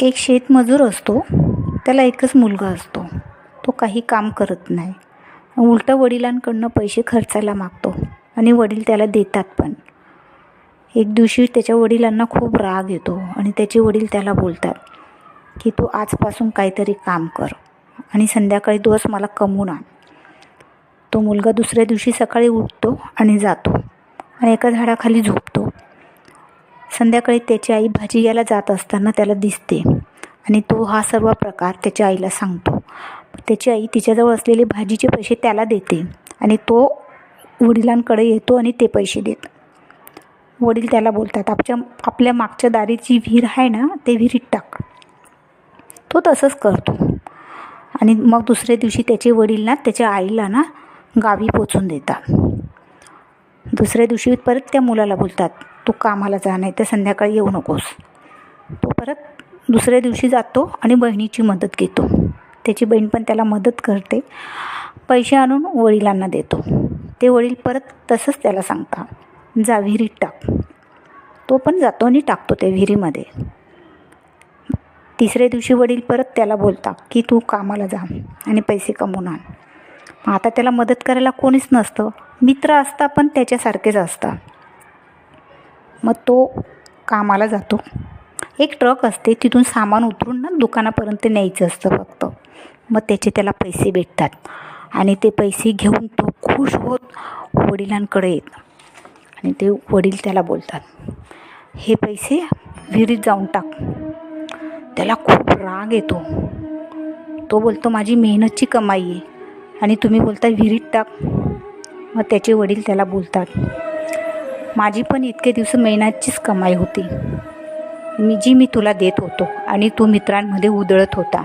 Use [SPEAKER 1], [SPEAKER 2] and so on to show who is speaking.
[SPEAKER 1] एक शेतमजूर असतो त्याला एकच मुलगा असतो. तो काही काम करत नाही. उलटं वडिलांकडनं पैसे खर्चायला मागतो आणि वडील त्याला देतात पण. एक दिवशी त्याच्या वडिलांना खूप राग येतो आणि त्याचे वडील त्याला बोलतात की तू आजपासून काहीतरी काम कर आणि संध्याकाळी दिवस मला कमवून आण. तो मुलगा दुसऱ्या दिवशी सकाळी उठतो आणि जातो आणि एका झाडाखाली झोपतो. संध्याकाळी त्याची आई भाजी घ्यायला जात असताना त्याला दिसते. आणि तो हा सर्व प्रकार त्याच्या आईला सांगतो. त्याची आई तिच्याजवळ असलेले भाजीचे पैसे त्याला देते आणि तो वडिलांकडे येतो आणि ते पैसे देतो. वडील त्याला बोलतात आपच्या आपल्या मागच्या दारीची विहीर आहे ना ते विहिरीत टाक. तो तसंच करतो. आणि मग दुसऱ्या दिवशी त्याचे वडील ना त्याच्या आईला ना गावी पोचून देतात. दुसऱ्या दिवशी परत त्या मुलाला बोलतात तू कामाला जा नाही तर संध्याकाळी येऊ नकोस. तो परत दुसऱ्या दिवशी जातो आणि बहिणीची मदत घेतो. त्याची बहीण पण त्याला मदत करते. पैसे आणून वडिलांना देतो. ते वडील परत तसंच त्याला सांगतात जा विहिरीत टाक. तो पण जातो आणि टाकतो त्या विहिरीमध्ये. तिसऱ्या दिवशी वडील परत त्याला बोलतात की तू कामाला जा आणि पैसे कमवून आण. मग आता त्याला मदत करायला कोणीच नसतं. मित्र असता पण त्याच्यासारखेच असतात मग तो कामाला जातो. एक ट्रक असते तिथून सामान उतरून ना दुकानापर्यंत न्यायचं असतं फक्त. मग त्याचे त्याला पैसे भेटतात. आणि ते पैसे घेऊन तो खुश होत वडिलांकडे येत. आणि ते वडील त्याला बोलतात हे पैसे विहिरीत जाऊन टाक. त्याला खूप राग येतो. तो बोलतो माझी मेहनतची कमाई आहे. आणि तुम्ही बोलता विहिरीत टाक. मग त्याचे वडील त्याला बोलतात माझी पण इतके दिवस मेहनतचीच कमाई होती. मी जी मी तुला देत होतो आणि तू मित्रांमध्ये उधळत होता.